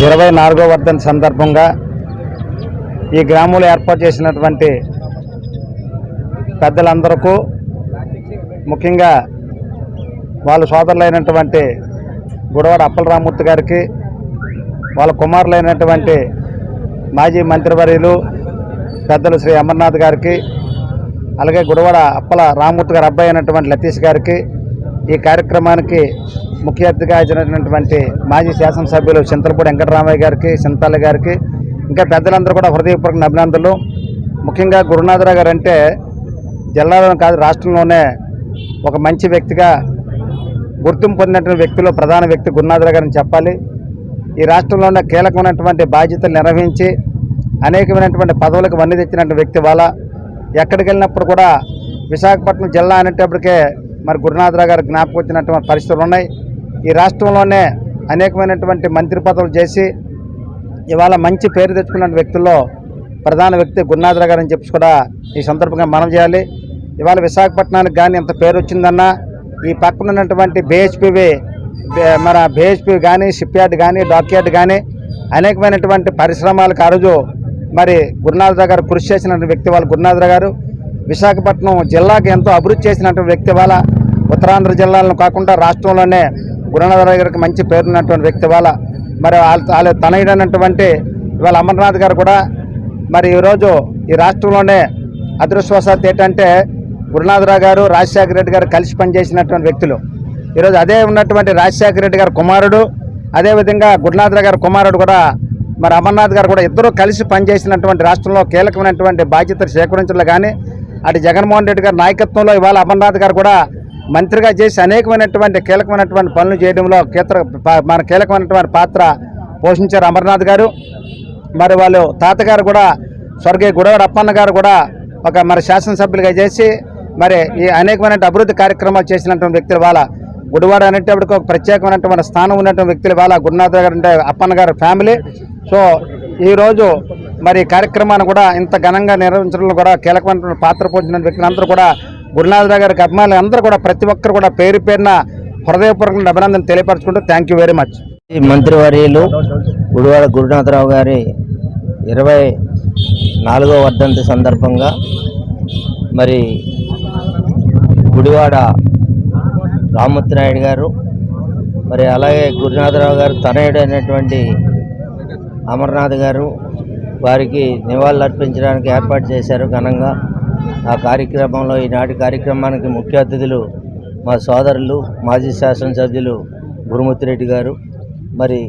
ఇరవై నాలుగో వర్ధన్ సందర్భంగా ఈ గ్రామంలో ఏర్పాటు చేసినటువంటి పెద్దలందరకు ముఖ్యంగా వాళ్ళ సోదరులైనటువంటి గుడవాడ అప్పలరామూర్తి గారికి వాళ్ళ కుమారులైనటువంటి మాజీ మంత్రివర్యులు పెద్దలు శ్రీ అమర్నాథ్ గారికి అలాగే గుడవాడ అప్పల రామూర్తి గారి అబ్బాయి అయినటువంటి లతీష్ గారికి ఈ కార్యక్రమానికి ముఖ్య అతిథిగా హాజరైనటువంటి మాజీ శాసనసభ్యులు చింతలపూడి వెంకటరామయ్య గారికి చింతాల గారికి ఇంకా పెద్దలందరూ కూడా హృదయపూర్వక అభినందనలు. ముఖ్యంగా గురునాథరావు గారు అంటే జిల్లాలో కాదు రాష్ట్రంలోనే ఒక మంచి వ్యక్తిగా గుర్తింపు పొందినటువంటి వ్యక్తిలో ప్రధాన వ్యక్తి గురునాథరావు గారిని చెప్పాలి. ఈ రాష్ట్రంలోనే కీలకమైనటువంటి బాధ్యతలు నిర్వహించి అనేకమైనటువంటి పదవులకు వన్నీ తెచ్చినటువంటి వ్యక్తి వాళ్ళ ఎక్కడికి వెళ్ళినప్పుడు కూడా విశాఖపట్నం జిల్లా అనేటప్పటికే మరి గురునాథరావు గారు జ్ఞాపకం వచ్చినటువంటి పరిస్థితులు ఉన్నాయి. ఈ రాష్ట్రంలోనే అనేకమైనటువంటి మంత్రి పదవులు చేసి ఇవాళ మంచి పేరు తెచ్చుకున్న వ్యక్తుల్లో ప్రధాన వ్యక్తి గురునాథరావు గారు అని చెప్పి కూడా ఈ సందర్భంగా మనం చేయాలి. ఇవాళ విశాఖపట్నానికి కానీ ఇంత పేరు వచ్చిందన్నా ఈ పక్కన ఉన్నటువంటి బిహెచ్పివి మన బిహెచ్పి కానీ షిప్ యార్డ్ కానీ డాక్ యార్డ్ కానీ అనేకమైనటువంటి పరిశ్రమలకు ఆ రోజు మరి గురునాథరావు గారు కృషి చేసినటువంటి వ్యక్తి వాళ్ళు గురునాథరావు గారు. విశాఖపట్నం జిల్లాకు ఎంతో అభివృద్ధి చేసినటువంటి వ్యక్తి వాళ్ళ ఉత్తరాంధ్ర జిల్లాలను కాకుండా రాష్ట్రంలోనే గురునాథరావు గారికి మంచి పేరున్నటువంటి వ్యక్తి వాళ్ళ మరి వాళ్ళ వాళ్ళ తనయుడైనటువంటి ఇవాళ అమర్నాథ్ గారు కూడా మరి ఈరోజు ఈ రాష్ట్రంలోనే అదృష్టవశాత్ ఏంటంటే గురునాథరావు గారు రాజశేఖర రెడ్డి గారు కలిసి పనిచేసినటువంటి వ్యక్తులు. ఈరోజు అదే ఉన్నటువంటి రాజశేఖర రెడ్డి గారి కుమారుడు అదేవిధంగా గురునాథరావు గారి కుమారుడు కూడా మరి అమర్నాథ్ గారు కూడా ఇద్దరు కలిసి పనిచేసినటువంటి రాష్ట్రంలో కీలకమైనటువంటి బాధ్యతలు సేకరించడంలో కానీ అటు జగన్మోహన్ రెడ్డి గారి నాయకత్వంలో ఇవాళ అమర్నాథ్ గారు కూడా మంత్రిగా చేసి అనేకమైనటువంటి కీలకమైనటువంటి పనులు చేయడంలో కీత్ర మన కీలకమైనటువంటి పాత్ర పోషించారు అమర్నాథ్ గారు. మరి వాళ్ళు తాతగారు కూడా స్వర్గీయ గుడవరప్పన్న అప్పన్న గారు కూడా ఒక మరి శాసనసభ్యులుగా చేసి మరి ఈ అనేకమైన అభివృద్ధి కార్యక్రమాలు చేసినటువంటి వ్యక్తులు వాళ్ళ గుడివాడ అనేటప్పటికి ఒక ప్రత్యేకమైనటువంటి స్థానం ఉన్నటువంటి వ్యక్తులు వాళ్ళ గురునాథ్ గారు అంటే అప్పన్న గారి ఫ్యామిలీ. సో ఈరోజు మరి కార్యక్రమాన్ని కూడా ఇంత ఘనంగా నిర్వహించడంలో కూడా కీలకమైనటువంటి పాత్ర పోషించిన వ్యక్తులందరూ కూడా గురునాథరావు గారికి అభిమానులు అందరూ కూడా ప్రతి ఒక్కరు కూడా పేరు పేరున హృదయపూర్వక అభినందన తెలియపరచుకుంటూ థ్యాంక్ యూ వెరీ మచ్ ఈ మంత్రివర్యులు గుడివాడ గురునాథరావు గారి ఇరవై నాలుగో వర్ధంతి సందర్భంగా మరి గుడివాడ రామ్మూర్తి నాయుడు గారు మరి అలాగే గురునాథరావు గారు తనయుడైనటువంటి అమర్నాథ్ గారు వారికి నివాళులు అర్పించడానికి ఏర్పాటు చేశారు ఘనంగా. ఆ కార్యక్రమంలో ఈనాటి కార్యక్రమానికి ముఖ్య అతిథులు మా సోదరులు మాజీ శాసనసభ్యులు గురుమూర్తిరెడ్డి గారు. మరి